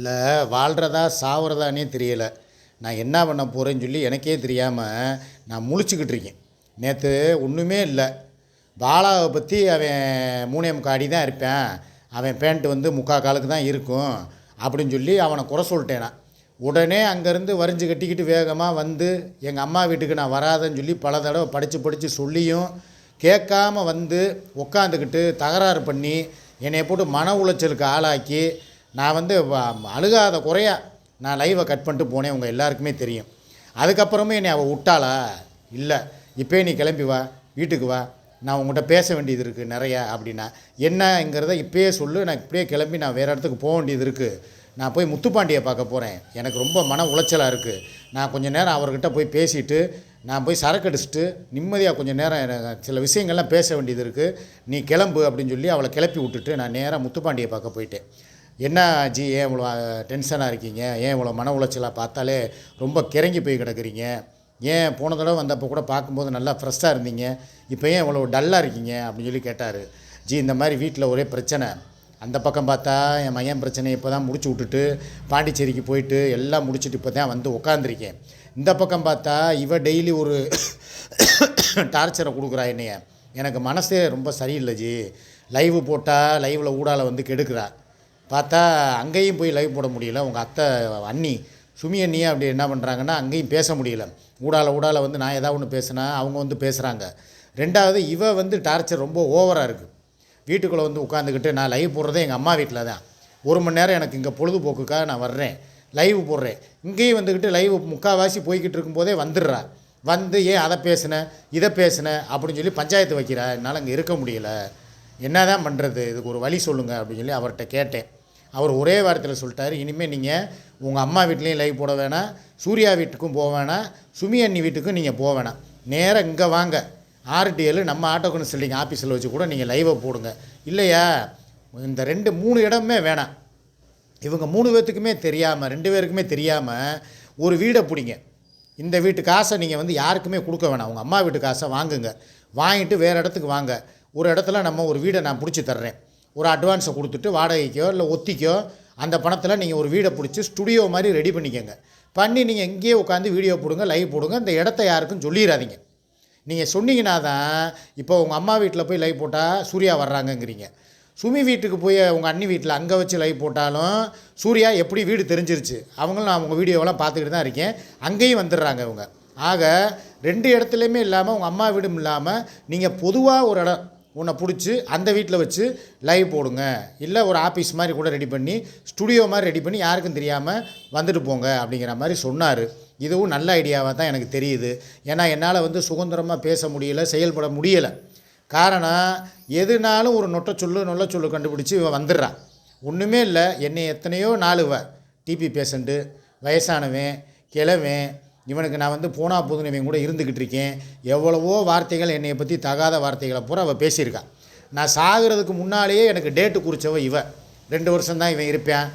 இல்லை வாழ்கிறதா சாவுறதானே தெரியலை. நான் என்ன பண்ண போகிறேன்னு சொல்லி எனக்கே தெரியாமல் நான் முழிச்சுக்கிட்டு இருக்கேன். நேற்று ஒன்றுமே இல்லை. பாலாவை பற்றி அவன் மூணே முக்கால் அடி தான் இருப்பேன். அவன் பேண்ட் வந்து முக்கால் காலுக்கு தான் இருக்கும் அப்படின்னு சொல்லி அவனை குறை சொல்லிட்டேன் நான். உடனே அங்கேருந்து வரிஞ்சு கட்டிக்கிட்டு வேகமாக வந்து எங்கள் அம்மா வீட்டுக்கு நான் வராதேன்னு சொல்லி பல தடவை படித்து படித்து சொல்லியும் கேட்காம வந்து உக்காந்துக்கிட்டு தகராறு பண்ணி என்னை போட்டு மன உளைச்சலுக்கு ஆளாக்கி நான் வந்து அழுகாத குறையா நான் லைவை கட் பண்ணிட்டு போனேன் உங்கள் எல்லாருக்குமே தெரியும். அதுக்கப்புறமே என்னை அவள் விட்டாளா? இல்லை. இப்போ நீ கிளம்பி வா வீட்டுக்கு வா. நான் உங்கள்கிட்ட பேச வேண்டியது இருக்குது நிறையா அப்படின்னா. என்னங்கிறத இப்போயே சொல்லு. நான் இப்படியே கிளம்பி நான் வேறு இடத்துக்கு போக வேண்டியது இருக்குது நான் போய் முத்துப்பாண்டியை பார்க்க போகிறேன் எனக்கு ரொம்ப மன உளைச்சலாக இருக்குது நான் கொஞ்ச நேரம் அவர்கிட்ட போய் பேசிட்டு நான் போய் சரக்கு அடிச்சுட்டு நிம்மதியாக கொஞ்சம் நேரம் சில விஷயங்கள்லாம் பேச வேண்டியது இருக்குது நீ கிளம்பு அப்படின்னு சொல்லி அவளை கிளப்பி விட்டுட்டு நான் நேராக முத்துப்பாண்டியை பார்க்க போயிட்டேன். என்ன ஜி ஏன் இவ்வளோ டென்ஷனாக இருக்கீங்க? ஏன் இவ்வளோ மன உளைச்சலாக பார்த்தாலே ரொம்ப கிறங்கி போய் கிடக்குறீங்க? ஏன் போன தடவை வந்தப்போ கூட பார்க்கும்போது நல்லா ஃப்ரெஷ்ஷாக இருந்தீங்க? இப்போ ஏன் இவ்வளோ டல்லாக இருக்கீங்க? அப்படின்னு சொல்லி கேட்டார். ஜி இந்த மாதிரி வீட்டில் ஒரே பிரச்சனை. அந்த பக்கம் பார்த்தா என் மையன் பிரச்சனை இப்போ தான் முடிச்சு விட்டுட்டு பாண்டிச்சேரிக்கு போயிட்டு எல்லாம் முடிச்சுட்டு இப்போ தான் வந்து உட்காந்துருக்கேன் இந்த பக்கம் பார்த்தா இவ டெய்லி ஒரு டார்ச்சரை கொடுக்குறா என்னைய. எனக்கு மனசே ரொம்ப சரியில்லை ஜி. லைவு போட்டால் லைவில் ஊடால வந்து கெடுக்குறா. பார்த்தா அங்கேயும் போய் லைவ் போட முடியல. உங்கள் அத்தை அண்ணி சுமி அண்ணியை அப்படி என்ன பண்ணுறாங்கன்னா அங்கேயும் பேச முடியல. ஊடால ஊடால வந்து நான் ஏதாவது ஒன்று பேசினா அவங்க வந்து பேசுகிறாங்க ரெண்டாவது இவ வந்து டார்ச்சர் ரொம்ப ஓவராக இருக்குது வீட்டுக்குள்ளே வந்து உட்காந்துக்கிட்டு நான் லைவ் போடுறதே எங்கள் அம்மா வீட்டில் தான். ஒரு மணி நேரம் எனக்கு இங்கே பொழுதுபோக்குக்காக நான் வர்றேன். லைவ் போடுறேன். இங்கேயும் வந்துக்கிட்டு லைவ் முக்கால்வாசி போய்கிட்டு இருக்கும்போதே வந்துடுறா. வந்து ஏன் அதை பேசுனேன் இதை பேசுனேன் அப்படின்னு சொல்லி பஞ்சாயத்து வைக்கிறா. என்னால் அங்கே இருக்க முடியல. என்ன தான் பண்ணுறது இதுக்கு ஒரு வழி சொல்லுங்கள் அப்படின்னு சொல்லி அவர்கிட்ட கேட்டேன். அவர் ஒரே வாரத்தில் சொல்லிட்டாரு இனிமேல் நீங்கள் உங்கள் அம்மா வீட்லேயும் லைவ் போட வேணாம் சூர்யா வீட்டுக்கும் போக வேணாம் சுமி அண்ணி வீட்டுக்கும் நீங்கள் போக வேணாம். நேராக இங்கே வாங்க. ஆர்டிஎல் நம்ம ஆட்டோ செல்லிங் ஆஃபீஸில் வச்சு கூட நீங்கள் லைவை போடுங்க. இல்லையா? இந்த ரெண்டு மூணு இடமே வேணாம். இவங்க மூணு பேர்த்துக்குமே தெரியாமல் ரெண்டு பேருக்குமே தெரியாமல் ஒரு வீடை பிடிங்க. இந்த வீட்டு காசை நீங்கள் வந்து யாருக்குமே கொடுக்க வேணாம். உங்கள் அம்மா வீட்டு காசை வாங்குங்க. வாங்கிட்டு வேறு இடத்துக்கு வாங்க. ஒரு இடத்துல நம்ம ஒரு வீடை நான் பிடிச்சி தர்றேன். ஒரு அட்வான்ஸை கொடுத்துட்டு வாடகைக்கோ இல்லை ஒத்திக்கோ அந்த பணத்தில் நீங்கள் ஒரு வீடை பிடிச்சி ஸ்டுடியோ மாதிரி ரெடி பண்ணிக்கோங்க. பண்ணி நீங்கள் இங்கேயே உட்காந்து வீடியோ போடுங்க லைவ் போடுங்க இந்த இடத்த யாருக்கும் சொல்லிடாதீங்க நீங்கள் சொன்னீங்கன்னா தான் இப்போ உங்கள் அம்மா வீட்டில் போய் லைவ் போட்டால் சூர்யா வர்றாங்கங்கிறீங்க. சுமி வீட்டுக்கு போய் உங்கள் அண்ணி வீட்டில் அங்கே வச்சு லைவ் போட்டாலும் சூர்யா எப்படி வீடு தெரிஞ்சிருச்சு? அவங்களும் நான் உங்கள் வீடியோவெல்லாம் பார்த்துக்கிட்டு தான் இருக்கேன். அங்கேயும் வந்துடுறாங்க இவங்க. ஆக ரெண்டு இடத்துலையுமே இல்லாமல் உங்கள் அம்மா வீடும் இல்லாமல் நீங்கள் பொதுவாக ஒரு இடம் உன்னை பிடிச்சி அந்த வீட்டில் வச்சு லைவ் போடுங்க. இல்லை ஒரு ஆஃபீஸ் மாதிரி கூட ரெடி பண்ணி ஸ்டுடியோ மாதிரி ரெடி பண்ணி யாருக்கும் தெரியாமல் வந்துட்டு போங்க அப்படிங்கிற மாதிரி சொன்னார். இதுவும் நல்ல ஐடியாவாக தான் எனக்கு தெரியுது. ஏன்னா என்னால் வந்து சுதந்திரமாக பேச முடியல செயல்பட முடியலை. காரணம் எதுனாலும் ஒரு நொட்ட சொல்லு நொல்ல சொல்லு கண்டுபிடிச்சி இவன் வந்துடுறான். ஒன்றுமே இல்லை என்னை எத்தனையோ நாள் இவன் டிபி பேஷண்ட்டு வயசானவன் கிழவன் இவனுக்கு நான் வந்து போனா போதுனவன் கூட இருந்துக்கிட்டு இருக்கேன். எவ்வளவோ வார்த்தைகள் என்னை பற்றி தகாத வார்த்தைகளை பூரா அவள் பேசியிருக்கான் நான் சாகிறதுக்கு முன்னாலேயே எனக்கு டேட்டு குறித்தவ இவன் ரெண்டு வருஷம் தான் இவன் இருப்பேன்.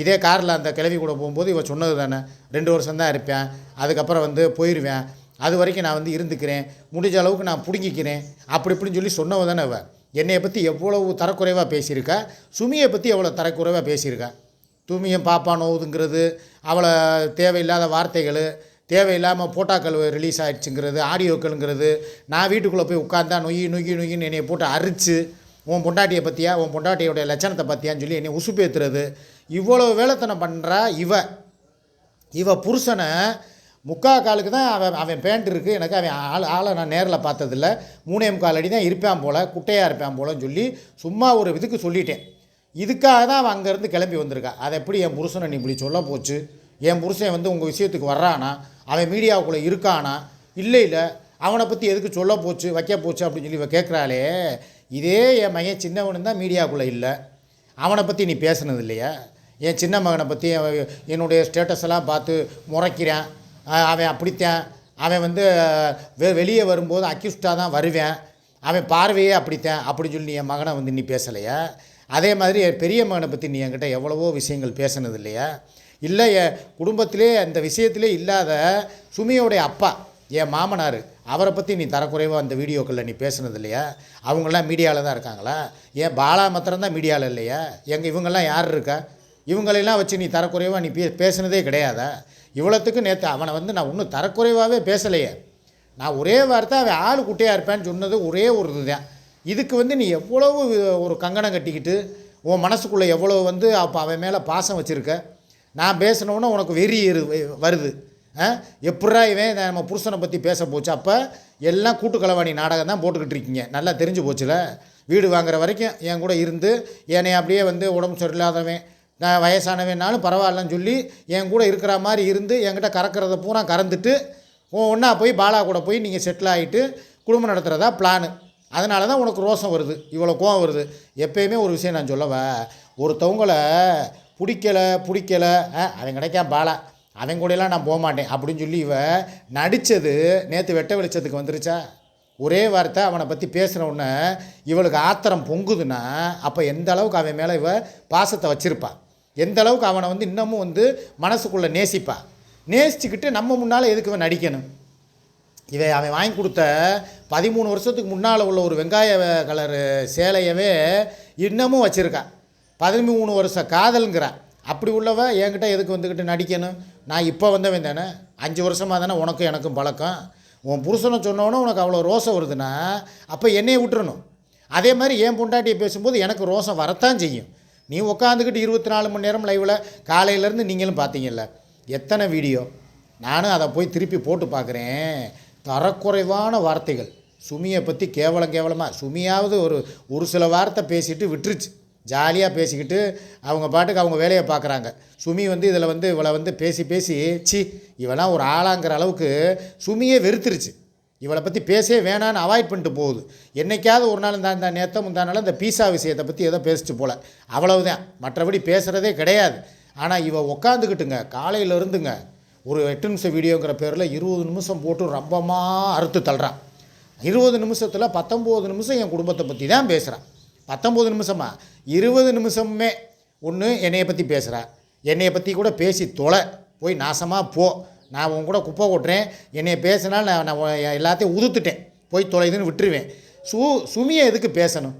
இதே காரில் அந்த கிளவி கூட போகும்போது இவன் சொன்னது தானே. ரெண்டு வருஷம் தான் இருப்பேன். அதுக்கப்புறம் வந்து போயிடுவேன் அது வரைக்கும் நான் வந்து இருந்துக்கிறேன். முடிஞ்ச அளவுக்கு நான் பிடுங்கிக்கிறேன். அப்படி இப்படின்னு சொல்லி சொன்னவ தானே அவள் என்னையை பற்றி எவ்வளவு தரக்குறைவாக பேசியிருக்கா? சுமியை பற்றி எவ்வளோ தரக்குறைவாக பேசியிருக்கா? தூமியம் பாப்பா நோவுதுங்கிறது அவளை தேவையில்லாத வார்த்தைகள் தேவையில்லாமல் போட்டாக்கள் ரிலீஸ் ஆகிடுச்சுங்கிறது ஆடியோக்கள்ங்கிறது நான் வீட்டுக்குள்ளே போய் உட்காந்தா நொய் நொய்யி நொய்யின்னு என்னை போட்டு அரிச்சு உன் பொண்டாட்டியை பற்றியா உன் பொண்டாட்டியோடைய லட்சணத்தை பற்றியான்னு சொல்லி என்னை உசுப்பேத்துறது. இவ்வளோ வேலைத்தனம் பண்ணுறா இவ. இவ புருஷனை முக்கா காலுக்கு தான் அவன் அவன் பேண்ட் இருக்குது எனக்கு அவன் ஆள் ஆளை நான் நேரில் பார்த்ததில்ல. மூணே முக்கால் அடி தான் இருப்பான் போல் குட்டையாக இருப்பான் போலன்னு சொல்லி சும்மா ஒரு இதுக்கு சொல்லிட்டேன். இதுக்காக தான் அவன் அங்கேருந்து கிளம்பி வந்திருக்கா. அதை எப்படி என் புருஷனை நீ இப்படி சொல்ல போச்சு? என் புருஷன் வந்து உங்கள் விஷயத்துக்கு வர்றானா? அவன் மீடியாவுக்குள்ளே இருக்கானா? இல்லை இல்லை. அவனை பற்றி எதுக்கு சொல்ல போச்சு வைக்க போச்சு அப்படின்னு சொல்லி இவ கேட்குறாளே இதே என் மையன் சின்னவனு தான் மீடியாவுக்குள்ளே இல்லை. அவனை பற்றி நீ பேசுனது இல்லையா? என் சின்ன மகனை பற்றி அவன் என்னுடைய ஸ்டேட்டஸெல்லாம் பார்த்து முறைக்கிறேன். அவன் அப்படித்தான். அவன் வந்து வெ வெளியே வரும்போது அக்யூஸ்டாக தான் வருவேன். அவன் பார்வையே அப்படித்தான். அப்படின்னு சொல்லி என் மகனை வந்து நீ பேசலையா? அதே மாதிரி என் பெரிய மகனை பற்றி நீ என்கிட்ட எவ்வளவோ விஷயங்கள் பேசுனது இல்லையா? இல்லை என் குடும்பத்திலே அந்த விஷயத்திலே இல்லாத சுமியோடைய அப்பா என் மாமனார் அவரை பற்றி நீ தரக்குறைவாக அந்த வீடியோக்களில் நீ பேசுனது இல்லையா? அவங்களாம் மீடியாவில் தான் இருக்காங்களா? ஏன் பாலா மாத்திரம் தான் மீடியாவில் இல்லையா? எங்கள் இவங்கெல்லாம் யார் இருக்கா? இவங்களெல்லாம் வச்சு நீ தரக்குறைவாக நீ பே பேசுனதே கிடையாதா? இவ்வளோத்துக்கு நேற்று அவனை வந்து நான் இன்னும் தரக்குறைவாகவே பேசலையே. நான் ஒரே வார்த்தை அவன் ஆள் குட்டையாக இருப்பேன்னு சொன்னது ஒரே ஒரு இதுதான். இதுக்கு வந்து நீ எவ்வளவு ஒரு கங்கணம் கட்டிக்கிட்டு உன் மனசுக்குள்ளே எவ்வளோ வந்து அப்போ அவன் மேலே பாசம் வச்சுருக்க? நான் பேசினோன்னே உனக்கு வெறி வருது. ஆ? இவன் நம்ம புருஷனை பற்றி பேச போச்சு? அப்போ எல்லாம் கூட்டுக்கலவாணி நாடகம் தான் போட்டுக்கிட்டு இருக்கீங்க. நல்லா தெரிஞ்சு போச்சுல? வீடு வாங்குற வரைக்கும் என் கூட இருந்து என்னை அப்படியே வந்து உடம்பு சரியில்லாதவன் நான் வயசானவனாலும் பரவாயில்லன்னு சொல்லி என் கூட இருக்கிற மாதிரி இருந்து என்கிட்ட கறக்கிறத பூரா கறந்துட்டு ஒன்றா போய் பாலா கூட போய் நீங்கள் செட்டில் ஆகிட்டு குடும்பம் நடத்துகிறதா பிளானு அதனால தான் உனக்கு ரோசம் வருது. இவ்வளோ கோவம் வருது. எப்பயுமே ஒரு விஷயம் நான் சொல்லவா? ஒருத்தவங்கள பிடிக்கலை பிடிக்கலை அவன் கிடைக்கா பாலா அவன் கூடயெல்லாம் நான் போக மாட்டேன் அப்படின்னு சொல்லி இவன் நடித்தது நேற்று வெட்ட வெளிச்சத்துக்கு வந்துருச்சா? ஒரே வார்த்தை அவனை பற்றி பேசுன உடனே இவளுக்கு ஆத்திரம் பொங்குதுன்னா அப்போ எந்த அளவுக்கு அவன் மேலே இவ பாசத்தை வச்சிருப்பா? எந்த அளவுக்கு அவனை வந்து இன்னமும் வந்து மனசுக்குள்ளே நேசிப்பாள் நேசிச்சுக்கிட்டு நம்ம முன்னால் எதுக்கு இவன் நடிக்கணும்? இவன் அவன் வாங்கி கொடுத்த பதிமூணு வருஷத்துக்கு முன்னால் உள்ள ஒரு வெங்காய கலரு சேலையவே இன்னமும் வச்சுருக்கான் பதிமூணு வருஷம் காதலுங்கிற. அப்படி உள்ளவ என்கிட்ட எதுக்கு வந்துக்கிட்டு நடிக்கணும்? நான் இப்போ வந்தவன் தானே. அஞ்சு வருஷமாக தானே உனக்கும் எனக்கும் பழக்கம். உன் புருஷனை சொன்னோன்னே உனக்கு அவ்வளோ ரோசம் வருதுன்னா அப்போ என்னையை விட்டுறணும். அதே மாதிரி என் பொண்டாட்டியை பேசும்போது எனக்கு ரோசம் வரத்தான் செய்யும். நீ உட்காந்துக்கிட்டு இருபத்தி நாலு மணி நேரம் லைவில் காலையிலேருந்து நீங்களும் பார்த்தீங்கல்ல எத்தனை வீடியோ நானும் அதை போய் திருப்பி போட்டு பார்க்குறேன் தரக்குறைவான வார்த்தைகள். சுமியை பற்றி கேவலம் கேவலமாக சுமியாவது ஒரு ஒரு சில வார்த்தை பேசிட்டு விட்டுருச்சு. ஜாலியாக பேசிக்கிட்டு அவங்க பாட்டுக்கு அவங்க வேலையை பார்க்குறாங்க. சுமி வந்து இதில் வந்து இவளை வந்து பேசி பேசி சி இவெல்லாம் ஒரு ஆளாங்கிற அளவுக்கு சுமியே வெறுத்துருச்சு. இவளை பற்றி பேசவே வேணான்னு அவாய்ட் பண்ணிட்டு போகுது. என்னைக்காவது ஒரு நாள் இந்த இந்த நேற்று முந்தானால இந்த பீஸா விஷயத்தை பற்றி ஏதோ பேசிட்டு போல. அவ்வளவுதான். மற்றபடி பேசுகிறதே கிடையாது. ஆனால் இவள் உக்காந்துக்கிட்டுங்க காலையில இருந்துங்க ஒரு எட்டு நிமிஷம் வீடியோங்கிற பேரில் இருபது நிமிஷம் போட்டு ரொம்பமாக அறுத்து தள்ளுறான் இருபது நிமிஷத்தில் பத்தொம்போது நிமிஷம் என் குடும்பத்தை பற்றி தான் பேசுகிறான் பத்தொம்போது நிமிஷமா இருபது நிமிஷமே ஒன்று என்னையை பற்றி பேசுகிறா என்னையை பற்றி கூட பேசி தொலை. போய் நாசமாக போ. நான் உன் கூட குப்பை கொட்டுறேன். என்னையை பேசினால் நான் நான் எல்லாத்தையும் உதுத்துட்டேன். போய் தொலைதுன்னு விட்டுருவேன். சு சுமியை எதுக்கு பேசணும்?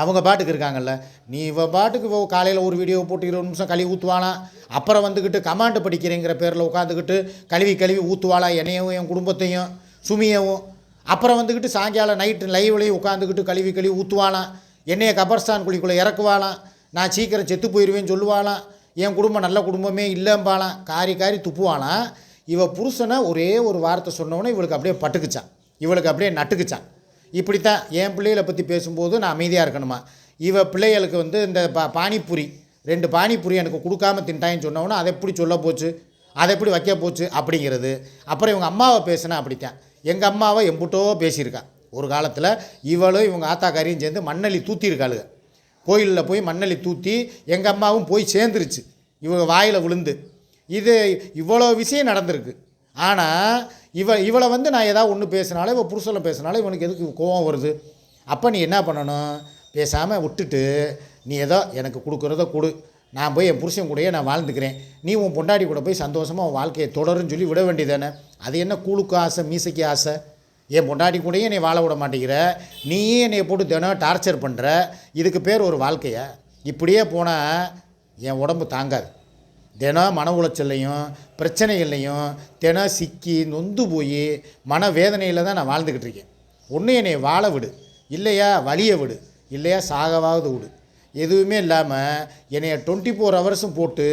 அவங்க பாட்டுக்கு இருக்காங்கல்ல. நீ இவ பாட்டுக்கு காலையில் ஒரு வீடியோ போட்டு இருபது நிமிஷம் கழுவி ஊற்றுவானா அப்புறம் வந்துக்கிட்டு கமாண்டு படிக்கிறேங்கிற பேரில் உட்காந்துக்கிட்டு கழுவி கழுவி ஊற்றுவாளா என்னையும் என் குடும்பத்தையும் சுமியவும் அப்புறம் வந்துக்கிட்டு சாயங்காலம் நைட்டு லைவ்லேயும் உட்காந்துக்கிட்டு கழுவி கழுவி ஊற்றுவாளாம் என்னைய கபர்ஸ்தான் குழிக்குள்ளே இறக்குவாளாம். நான் சீக்கிரம் செத்து போயிடுவேன்னு சொல்லுவாளாம். என் குடும்பம் நல்ல குடும்பமே இல்லைம்பாளாம். காரி காரி துப்புவாளாம். இவ புருஷனை ஒரே ஒரு வார்த்தை சொன்னோன்னே இவளுக்கு அப்படியே பட்டுக்குச்சான். இவளுக்கு அப்படியே நட்டுக்குச்சான். இப்படித்தான் என் பிள்ளைகளை பற்றி பேசும்போது நான் அமைதியாக இருக்கணுமா? இவ பிள்ளைகளுக்கு வந்து இந்த பா பானிபூரி ரெண்டு பானிபூரி எனக்கு கொடுக்காம தின்ட்டாயின்னு சொன்னோன்னா அதை எப்படி சொல்ல போச்சு? அதை எப்படி வைக்க போச்சு? அப்படிங்கிறது. அப்புறம் இவங்க அம்மாவை பேசினா அப்படித்தான். எங்கள் அம்மாவை எம்புட்டோ பேசியிருக்கா. ஒரு காலத்தில் இவளும் இவங்க ஆத்தாக்காரியும் சேர்ந்து மண்ணள்ளி தூத்திருக்காளுங்க கோயிலில் போய் மண்ணள்ளி தூத்தி எங்கள் அம்மாவும் போய் சேர்ந்துருச்சு. இவங்க வாயில் விழுந்து. இது இவ்வளோ விஷயம் நடந்திருக்கு. ஆனால் இவ இவளை வந்து நான் ஏதாவது ஒன்று பேசினாலும் இவள் புருஷனில் பேசினாலும் இவனுக்கு எதுக்கு கோவம் வருது? அப்போ நீ என்ன பண்ணணும்? பேசாமல் விட்டுட்டு நீ ஏதோ எனக்கு கொடுக்குறத கொடு. நான் போய் என் புருஷன் கூடயே நான் வாழ்ந்துக்கிறேன். நீ உன் பொண்டாடி கூட போய் சந்தோஷமாக உன் வாழ்க்கையை தொடருன்னு சொல்லி விட வேண்டியதானே? அது என்ன கூழுக்கு ஆசை மீசைக்கு ஆசை? என் பொண்டாட்டி கூடயே என்னை வாழ விட மாட்டேங்கிற. நீயே என்னை போட்டு தினம் டார்ச்சர் பண்ணுற இதுக்கு பேர் ஒரு வாழ்க்கையை. இப்படியே போனால் என் உடம்பு தாங்காது. தினம் மன உளைச்சல்லையும் பிரச்சனைகள்லையும் தினம் சிக்கி நொந்து போய் மன வேதனையில் தான் நான் வாழ்ந்துக்கிட்டு இருக்கேன். ஒன்று என்னை வாழ விடு. இல்லையா வலிய விடு. இல்லையா சாகவாவது விடு. எதுவுமே இல்லாமல் என்னைய டுவெண்ட்டி ஃபோர் ஹவர்ஸும் போட்டு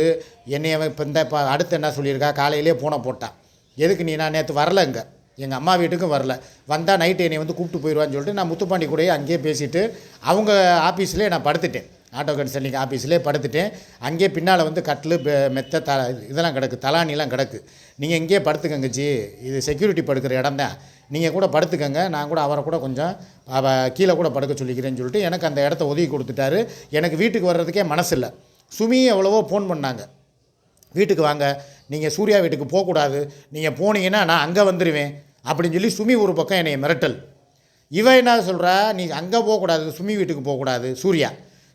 என்னைய இப்போ இந்த இப்போ அடுத்து என்ன சொல்லியிருக்கா? காலையிலே போனை போட்டான் எதுக்கு நீ நான் நேற்று வரல இங்கே? எங்கள் அம்மா வீட்டுக்கும் வரல. வந்தால் நைட்டு என்னை வந்து கூப்பிட்டு போயிடுவான்னு சொல்லிட்டு நான் முத்துப்பாண்டி கூடயே அங்கேயே பேசிவிட்டு அவங்க ஆஃபீஸ்லேயே நான் படுத்துட்டேன். Auto consulting ஆஃபீஸ்லேயே படுத்துட்டேன். அங்கேயே பின்னால் வந்து கட்டில் மெத்த த இதெல்லாம் கிடக்கு. தலானிலாம் கிடக்கு. நீங்கள் இங்கேயே படுத்துக்கங்கச்சி இது செக்யூரிட்டி படுக்கிற இடம் தான் நீங்கள் கூட படுத்துக்கங்க. நான் கூட அவரை கூட கொஞ்சம் அவ கீழே கூட படுக்க சொல்லிக்கிறேன்னு சொல்லிட்டு எனக்கு அந்த இடத்த ஒதுக்கி கொடுத்துட்டாரு. எனக்கு வீட்டுக்கு வர்றதுக்கே மனசில்லை. சுமி எவ்வளவோ ஃபோன் பண்ணாங்க. வீட்டுக்கு வாங்க. நீங்கள் சூர்யா வீட்டுக்கு போகக்கூடாது. நீங்கள் போனீங்கன்னா நான் அங்கே வந்துடுவேன் அப்படின்னு சொல்லி சுமி ஒரு பக்கம் என்னை மிரட்டல். இவன் என்ன சொல்கிறா நீ அங்கே போகக்கூடாது. சுமி வீட்டுக்கு போகக்கூடாது. சூர்யா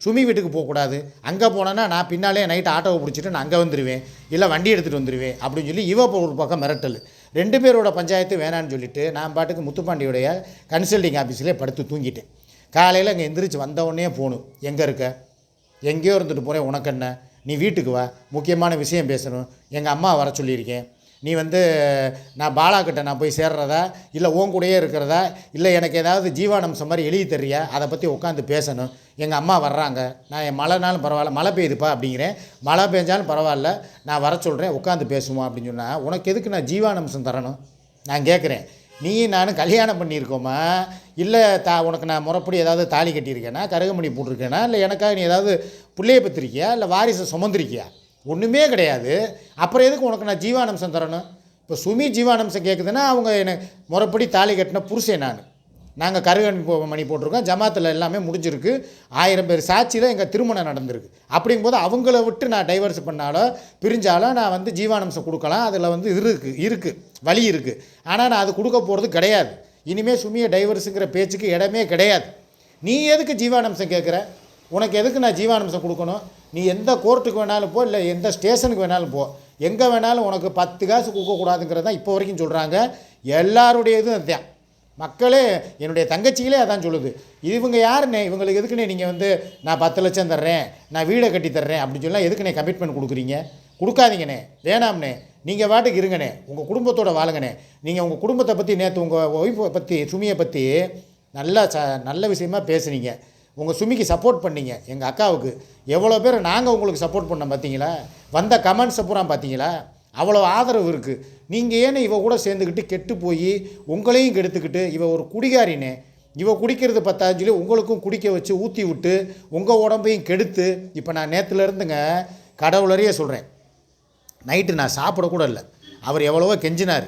சுமி வீட்டுக்கு போகக்கூடாது. அங்கே போனேன்னா நான் பின்னாலே நைட்டு ஆட்டோவை பிடிச்சிட்டு நான் அங்கே வந்துடுவேன் இல்லை வண்டி எடுத்துகிட்டு வந்துடுவேன் அப்படின்னு சொல்லி இவ ஒரு பக்கம் மிரட்டல். ரெண்டு பேரோட பஞ்சாயத்து வேணான்னு சொல்லிட்டு நான் பாட்டுக்கு முத்துப்பாண்டியோடைய கன்சல்டிங் ஆஃபீஸ்லேயே படுத்து தூங்கிட்டேன். காலையில் அங்கே எந்திரிச்சு வந்தவுடனே போகணும் எங்கே இருக்க? எங்கேயோ இருந்துட்டு போகிறேன் உனக்கு என்ன? நீ வீட்டுக்கு வா. முக்கியமான விஷயம் பேசணும். எங்கள் அம்மா வர சொல்லியிருக்கேன். நீ வந்து நான் பாலா கிட்ட நான் போய் சேர்றதா? இல்லை உன் கூடயே இருக்கிறதா? இல்லை எனக்கு ஏதாவது ஜீவானம்சம் மாதிரி எழுதி தர்றியா? அதை பற்றி உட்காந்து பேசணும். எங்கள் அம்மா வர்றாங்க. நான் என் மழைனாலும் பரவாயில்ல மழை பெய்யுதுப்பா அப்படிங்கிறேன். மழை பெஞ்சாலும் பரவாயில்ல நான் வர சொல்கிறேன் உட்காந்து பேசுவோம் அப்படின்னு சொன்னால் உனக்கு எதுக்கு நான் ஜீவானம்சம் தரணும்? நான் கேட்குறேன் நீயும் நானும் கல்யாணம் பண்ணியிருக்கோமா? இல்லை தா உனக்கு நான் முறைப்படி ஏதாவது தாலி கட்டியிருக்கேனா? கருகமணி போட்டிருக்கேனா? இல்லை எனக்காக நீ ஏதாவது பிள்ளைய பத்திரிக்கையா இல்லை வாரிசை சுமந்திருக்கியா? ஒன்றுமே கிடையாது. அப்புறம் எதுக்கு உனக்கு நான் ஜீவானம்சம் தரணும்? இப்போ சுமி ஜீவானம்சம் கேட்குதுன்னா அவங்க எனக்கு முறைப்படி தாலி கட்டின புருஷன் நான். நாங்கள் கருகன் மணி போட்டிருக்கோம். ஜமாத்தில் எல்லாமே முடிஞ்சிருக்கு. ஆயிரம் பேர் சாட்சியில் எங்கள் திருமணம் நடந்திருக்கு. அப்படிங்கும்போது அவங்கள விட்டு நான் டைவர்ஸ் பண்ணாலோ பிரிஞ்சாலோ நான் வந்து ஜீவானம்சம் கொடுக்கலாம். அதில் வந்து இருக்குது இருக்குது வழி இருக்குது ஆனால் நான் அது கொடுக்க போகிறது கிடையாது. இனிமேல் சுமியை டைவர்ஸுங்கிற பேச்சுக்கு இடமே கிடையாது. நீ எதுக்கு ஜீவானம்சம் கேட்குற உனக்கு எதுக்கு நான் ஜீவானம்சம் கொடுக்கணும்? நீ எந்த கோர்ட்டுக்கு வேணாலும் போ இல்லை எந்த ஸ்டேஷனுக்கு வேணாலும் போ. எங்கே வேணாலும் உனக்கு பத்து காசு கொடுக்கக்கூடாதுங்கிறது தான் இப்போ வரைக்கும் சொல்கிறாங்க எல்லாருடைய இதுவும் அதுதான். மக்களே என்னுடைய தங்கச்சிகளே அதான் சொல்லுது. இவங்க யாருண்ணே இவங்களுக்கு எதுக்குண்ணே நீங்கள் வந்து நான் பத்து லட்சம் தர்றேன் நான் வீடை கட்டி தர்றேன் அப்படின்னு சொல்லலாம் எதுக்குண்ணே கமிட்மெண்ட் கொடுக்குறீங்க? கொடுக்காதீங்கண்ணே. வேணாம்ண்ணே. நீங்கள் வாட்டுக்கு இருங்கண்ணே. உங்கள் குடும்பத்தோட வாழுங்கண்ணே. நீங்கள் உங்கள் குடும்பத்தை பற்றி நேற்று உங்கள் ஒய்ஃபை பற்றி சுமியை பற்றி நல்லா ச நல்ல விஷயமா பேசுனீங்க. உங்கள் சுமிக்கு சப்போர்ட் பண்ணீங்க. எங்கள் அக்காவுக்கு. எவ்வளோ பேர் நாங்கள் உங்களுக்கு சப்போர்ட் பண்ணோம் பார்த்தீங்களா வந்த கமெண்ட்ஸை பூரா பார்த்தீங்களா அவ்வளோ ஆதரவு இருக்குது நீங்கள் ஏன்னு இவ கூட சேர்ந்துக்கிட்டு கெட்டு போய் உங்களையும் கெடுத்துக்கிட்டு இவ ஒரு குடிகாரினே. இவ குடிக்கிறது பத்தாது சொல்லி உங்களுக்கும் குடிக்க வச்சு ஊற்றி விட்டு உங்கள் உடம்பையும் கெடுத்து இப்போ நான் நேற்றுலேருந்துங்க கடவுளரையே சொல்கிறேன் நைட்டு நான் சாப்பிடக்கூட இல்லை. அவர் எவ்வளவோ கெஞ்சினார்.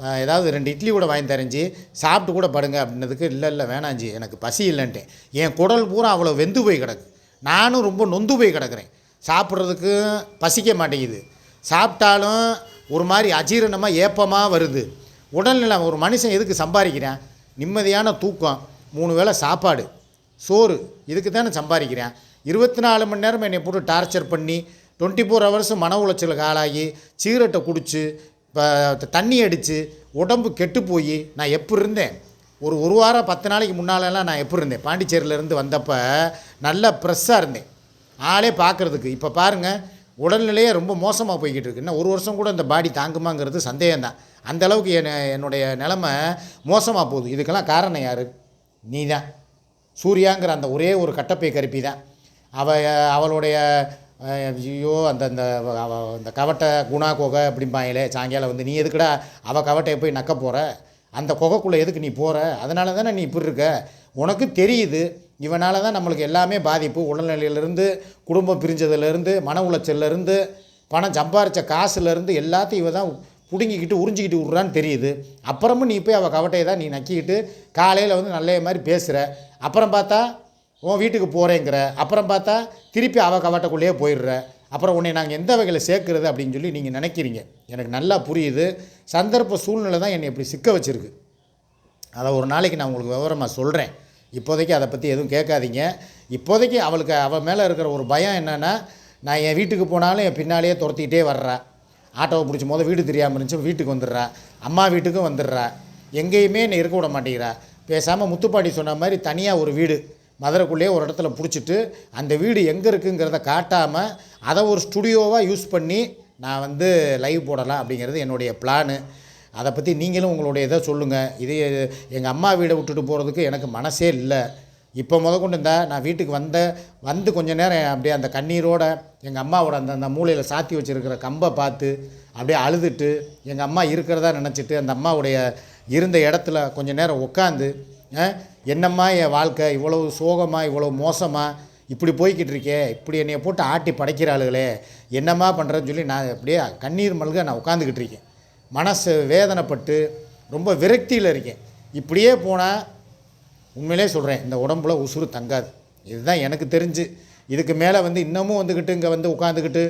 ஏதாவது ரெண்டு இட்லி கூட வாங்கி தரைஞ்சி சாப்பிட்டு கூட படுங்க அப்படின்னதுக்கு இல்லை இல்லை வேணாஞ்சி எனக்கு பசி இல்லைன்ட்டேன். என் குடல் பூரா அவ்வளோ வெந்து போய் கிடக்கு. நானும் ரொம்ப நொந்து போய் கிடக்குறேன். சாப்பிட்றதுக்கு பசிக்க மாட்டேங்குது. சாப்பிட்டாலும் ஒரு மாதிரி அஜீரணமாக ஏப்பமாக வருது. உடல்நிலை ஒரு மனுஷன் எதுக்கு சம்பாதிக்கிறான்? நிம்மதியான தூக்கம். மூணு வேளை சாப்பாடு. சோறு. இதுக்கு தானே சம்பாதிக்கிறேன். இருபத்தி நாலு மணி நேரம் என்னை போட்டு டார்ச்சர் பண்ணி டுவெண்ட்டி ஃபோர் ஹவர்ஸும் மன உளைச்சலுக்கு ஆளாகி சீரட்டை குடித்து இப்போ தண்ணி அடித்து உடம்பு கெட்டு போய் நான் எப்படி இருந்தேன்? ஒரு ஒரு வாரம் பத்து நாளைக்கு முன்னாலெல்லாம் நான் எப்படி இருந்தேன்? பாண்டிச்சேரியிலேருந்து வந்தப்போ நல்லா ப்ரெஸ்ஸாக இருந்தேன். ஆளே பார்க்குறதுக்கு. இப்போ பாருங்கள் உடல்நிலையே ரொம்ப மோசமாக போய்கிட்டு இருக்கு. இன்னும் ஒரு வருஷம் கூட இந்த பாடி தாங்குமாங்கிறது சந்தேகம் தான் அந்தளவுக்கு என் என்னுடைய நிலமை மோசமாக போகுது. இதுக்கெல்லாம் காரணம் யார்? நீ தான் சூர்யாங்கிற அந்த ஒரே ஒரு கட்டப்பை கருப்பி தான் அவ அவளுடைய ஐயோ அந்த அந்த அந்த கவட்டை குணா கொகை அப்படிம்பாங்களே சாயங்காலம் வந்து நீ எதுக்குடா அவள் கவட்டையை போய் நக்க போகிற அந்த கொகைக்குள்ளே எதுக்கு நீ போகிற அதனால தானே நீ இப்படி இருக்க? உனக்கு தெரியுது இவனால் தான் நம்மளுக்கு எல்லாமே பாதிப்பு. உடல்நிலையிலேருந்து குடும்பம் பிரிஞ்சதுலேருந்து மன உளைச்சல்லேருந்து பணம் சம்பாரித்த காசுலேருந்து எல்லாத்தையும் இவ தான் பிடுங்கிக்கிட்டு உறிஞ்சிக்கிட்டு விட்றான்னு தெரியுது. அப்புறமும் நீ போய் அவள் கவட்டையை தான் நீ நக்கிக்கிட்டு காலையில் வந்து நல்ல மாதிரி பேசுகிற அப்புறம் பார்த்தா உன் வீட்டுக்கு போகிறேங்கிற அப்புறம் பார்த்தா திருப்பி அவள் கவட்டக்குள்ளேயே போயிடுற. அப்புறம் உன்னை நாங்கள் எந்த வகையில் சேர்க்குறது அப்படின்னு சொல்லி நீங்கள் நினைக்கிறீங்க. எனக்கு நல்லா புரியுது. சந்தர்ப்ப சூழ்நிலை தான் என்னை இப்படி சிக்க வச்சிருக்கு. அதை ஒரு நாளைக்கு நான் உங்களுக்கு விவரமாக சொல்கிறேன் இப்போதைக்கு அதை பற்றி எதுவும் கேட்காதீங்க. இப்போதைக்கு அவளுக்கு அவள் மேலே இருக்கிற ஒரு பயம் என்னென்னா நான் என் வீட்டுக்கு போனாலும் என் பின்னாலேயே துரத்திக்கிட்டே வர்றா. ஆட்டோவை பிடிச்சி போது வீடு தெரியாமல் இருந்துச்சு வீட்டுக்கு வந்துடுறா. அம்மா வீட்டுக்கும் வந்துடுறா. எங்கேயுமே என்னை இருக்க விட மாட்டேங்கிறா. பேசாமல் முத்துப்பாட்டி சொன்ன மாதிரி தனியாக ஒரு வீடு. மதுரைக்குள்ளேயே ஒரு இடத்துல பிடிச்சிட்டு அந்த வீடு எங்கே இருக்குங்கிறத காட்டாமல் அதை ஒரு ஸ்டுடியோவாக யூஸ் பண்ணி நான் வந்து லைவ் போடலாம் அப்படிங்கிறது என்னுடைய பிளானு. அதை பற்றி நீங்களும் உங்களுடைய இதை சொல்லுங்கள் இது எங்கள் அம்மா வீடை விட்டுட்டு போகிறதுக்கு எனக்கு மனசே இல்லை. இப்போ முத கொண்டு இருந்தா நான் வீட்டுக்கு வந்த வந்து கொஞ்ச நேரம் அப்படியே அந்த கண்ணீரோட எங்கள் அம்மாவோட அந்த அந்த மூலையில் சாத்தி வச்சுருக்கிற கம்பை பார்த்து அப்படியே அழுதுட்டு எங்கள் அம்மா இருக்கிறதா நினச்சிட்டு அந்த அம்மாவுடைய இருந்த இடத்துல கொஞ்ச நேரம் உட்காந்து என்னம்மா என் வாழ்க்கை? இவ்வளோ சோகமாக இவ்வளோ மோசமாக இப்படி போய்கிட்டு இருக்கே. இப்படி என்னையை போட்டு ஆட்டி படைக்கிற ஆளுகளே என்னம்மா பண்ணுறேன்னு சொல்லி நான் அப்படியே கண்ணீர் மல்க நான் உட்காந்துக்கிட்டு இருக்கேன். மனசு வேதனைப்பட்டு ரொம்ப விரக்தியில் இருக்கேன். இப்படியே போனால் உண்மையிலே சொல்கிறேன் இந்த உடம்புல உசுறு தங்காது. இதுதான் எனக்கு தெரிஞ்சு. இதுக்கு மேலே வந்து இன்னமும் வந்துக்கிட்டு இங்கே வந்து உட்காந்துக்கிட்டு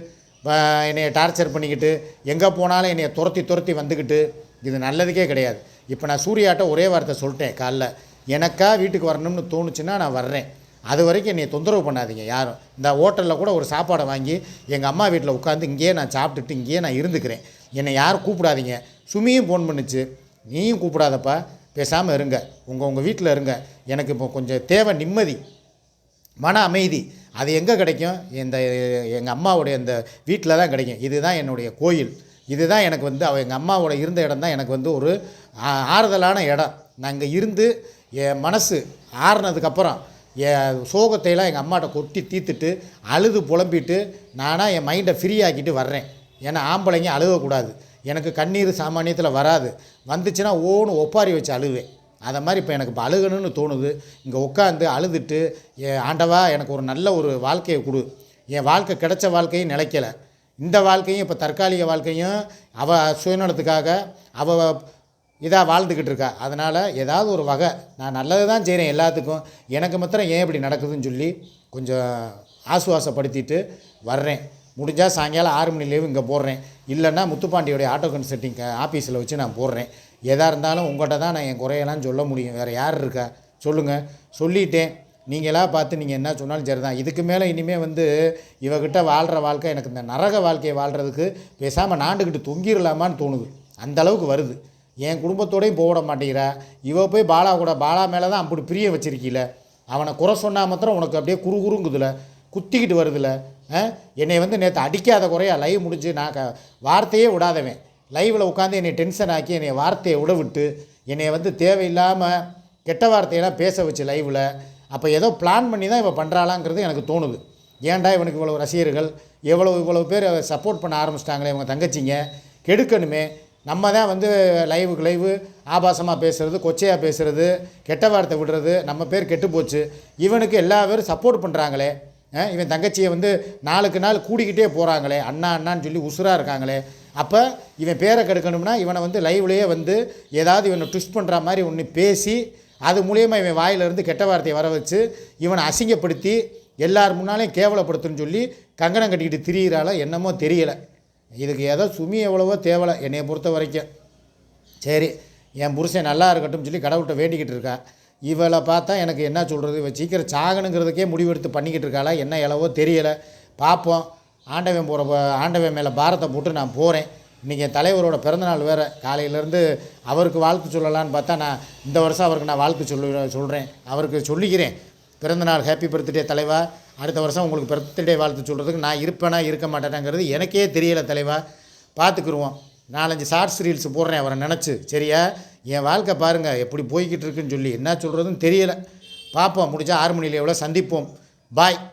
என்னையை டார்ச்சர் பண்ணிக்கிட்டு எங்கே போனாலும் என்னையை துரத்தி துரத்தி வந்துக்கிட்டு இது நல்லதுக்கே கிடையாது. இப்போ நான் சூர்யாட்ட ஒரே வார்த்தை சொல்லிட்டேன் காலைல. எனக்கா வீட்டுக்கு வரணும்னு தோணுச்சுன்னா நான் வர்றேன். அது வரைக்கும் என்னை தொந்தரவு பண்ணாதீங்க யாரும். இந்த ஹோட்டலில் கூட ஒரு சாப்பாடை வாங்கி எங்கள் அம்மா வீட்டில் உட்காந்து இங்கேயே நான் சாப்பிட்டுட்டு இங்கேயே நான் இருந்துக்கிறேன். என்னை யாரும் கூப்பிடாதீங்க. சுமியும் ஃபோன் பண்ணுச்சு. நீயும் கூப்பிடாதப்பா. பேசாமல் இருங்க. உங்கள் உங்கள் வீட்டில் இருங்க. எனக்கு இப்போ கொஞ்சம் தேவை நிம்மதி மன அமைதி. அது எங்கே கிடைக்கும்? இந்த எங்கள் அம்மாவுடைய இந்த வீட்டில் தான் கிடைக்கும். இதுதான் என்னுடைய கோயில். இதுதான் எனக்கு வந்து அவள் எங்கள் அம்மாவோட இருந்த இடம் தான் எனக்கு வந்து ஒரு ஆறுதலான இடம். நான் இங்கே இருந்து என் மனசு ஆறுனதுக்கப்புறம் என் சோகத்தையெல்லாம் எங்கள் அம்மாட்ட கொட்டி தீர்த்துட்டு அழுது புலம்பிட்டு நானாக என் மைண்டை ஃப்ரீ ஆக்கிட்டு வர்றேன். ஏன்னா ஆம்பளைங்க அழுகக்கூடாது. எனக்கு கண்ணீர் சாமானியத்தில் வராது. வந்துச்சுன்னா ஓன்னு ஒப்பாரி வச்சு அழுவேன். அதை மாதிரி இப்போ எனக்கு இப்போ அழுகணும்னு தோணுது. இங்கே உட்காந்து அழுதுட்டு என் ஆண்டவா எனக்கு ஒரு நல்ல ஒரு வாழ்க்கையை கொடு. என் வாழ்க்கை கிடைச்ச வாழ்க்கையும் நிலைக்கலை. இந்த வாழ்க்கையும் இப்போ தற்காலிக வாழ்க்கையும் அவள் சுயநலத்துக்காக அவள் இதாக வாழ்ந்துக்கிட்டு இருக்கா அதனால் ஏதாவது ஒரு வகை நான் நல்லது தான் செய்கிறேன் எல்லாத்துக்கும். எனக்கு மாத்திரம் ஏன் இப்படி நடக்குதுன்னு சொல்லி கொஞ்சம் ஆசுவாசப்படுத்திட்டு வர்றேன். முடிஞ்சால் சாயங்காலம் ஆறு மணி லீவு இங்கே போடுறேன். இல்லைன்னா முத்துப்பாண்டியோடைய ஆட்டோ கன்சல்ட்டிங் ஆஃபீஸில் வச்சு நான் போடுறேன். எதாக இருந்தாலும் உங்கள்கிட்ட தான் நான் என் குறையெல்லாம் சொல்ல முடியும். வேறு யார் இருக்கா? சொல்லுங்கள் சொல்லிட்டேன். நீங்களா பார்த்து நீங்கள் என்ன சொன்னாலும் சரி தான் இதுக்கு மேலே இனிமேல் வந்து இவகிட்ட வாழ்கிற வாழ்க்கை எனக்கு இந்த நரக வாழ்க்கையை வாழ்கிறதுக்கு பேசாமல் நாண்டுக்கிட்டு தொங்கிடலாமான்னு தோணுது. அந்த அளவுக்கு வருது. என் குடும்பத்தோடையும் போக விட மாட்டேங்கிறா. இவ போய் பாலா கூட பாலா மேலே தான் அப்படி பிரிய வச்சிருக்கீல. அவனை குறை சொன்னால் மாத்திரம் உனக்கு அப்படியே குறு குறுங்குதுல. குத்திக்கிட்டு வருதுல. ஆ? என்னை வந்து நேற்று அடிக்காத குறையா லைவ் முடிஞ்சு நான் க வார்த்தையே விடாதவன். லைவில் உட்காந்து என்னை டென்ஷன் ஆக்கி என்னை வார்த்தையை விட விட்டு என்னை வந்து தேவையில்லாமல் கெட்ட வார்த்தையெல்லாம் பேச வச்சு லைவில் அப்போ ஏதோ பிளான் பண்ணி தான் இவன் பண்ணுறாளாங்கிறது எனக்கு தோணுது. ஏன்டா இவனுக்கு இவ்வளோ ரசிகர்கள்? எவ்வளோ இவ்வளோ பேர் சப்போர்ட் பண்ண ஆரம்பிச்சிட்டாங்களே இவங்க தங்கச்சிங்க. கெடுக்கணுமே. நம்ம தான் வந்து லைவுக்கு லைவு ஆபாசமாக பேசுகிறது கொச்சையாக பேசுகிறது கெட்ட வார்த்தை விடுறது நம்ம பேர் கெட்டு போச்சு. இவனுக்கு எல்லா பேரும் சப்போர்ட் பண்ணுறாங்களே இவன் தங்கச்சியை வந்து நாளுக்கு நாள் கூடிக்கிட்டே போகிறாங்களே அண்ணா அண்ணான்னு சொல்லி உசுராக இருக்காங்களே. அப்போ இவன் பேரை கெடுக்கணும்னா இவனை வந்து லைவ்லேயே வந்து ஏதாவது இவனை ட்விஸ்ட் பண்ணுற மாதிரி ஒன்று பேசி அது மூலயமா இவன் வாயிலிருந்து கெட்ட வார்த்தையை வர வச்சு இவனை அசிங்கப்படுத்தி எல்லார் முன்னாலேயும் கேவலப்படுத்துன்னு சொல்லி கங்கணம் கட்டிக்கிட்டு திரியிறாளோ என்னமோ தெரியலை. இதுக்கு ஏதோ சுமி எவ்வளவோ தேவலை என்னையை பொறுத்த வரைக்கும். சரி என் புருஷன் நல்லா இருக்கட்டும் சொல்லி கடவுள்கிட்ட வேண்டிக்கிட்டு இருக்கா. இவளை பார்த்தா எனக்கு என்ன சொல்கிறது இவள் சீக்கிரம் சாகணுங்கிறதுக்கே முடிவெடுத்து பண்ணிக்கிட்டு இருக்காளா? என்ன இளவோ தெரியலை. பார்ப்போம் ஆண்டவன் போகிற ஆண்டவன் மேலே பாரத்தை போட்டு நான் போகிறேன் இன்றைக்கி என் தலைவரோட பிறந்தநாள் வேறு. காலையிலேருந்து அவருக்கு வாழ்த்து சொல்லலான்னு பார்த்தா நான் இந்த வருஷம் அவருக்கு நான் வாழ்த்து சொல்லு சொல்கிறேன் அவருக்கு சொல்லிக்கிறேன். பிறந்தநாள் ஹாப்பி பர்த்டே தலைவா. அடுத்த வருஷம் உங்களுக்கு பர்த்டே வாழ்த்து சொல்கிறதுக்கு நான் இருப்பேனா இருக்க மாட்டேனாங்கிறது எனக்கே தெரியலை தலைவா. பார்த்துக்குருவோம். நாலஞ்சு ஷார்ட்ஸ் ரீல்ஸ் போடுறேன் அவரை நினச்சி. சரியா? என் வாழ்க்கை பாருங்கள் எப்படி போய்கிட்டு இருக்குன்னு சொல்லி. என்ன சொல்கிறதுன்னு தெரியலை. பார்ப்போம் முடிஞ்சால் ஆறு மணியில் எவ்வளோ சந்திப்போம். பாய்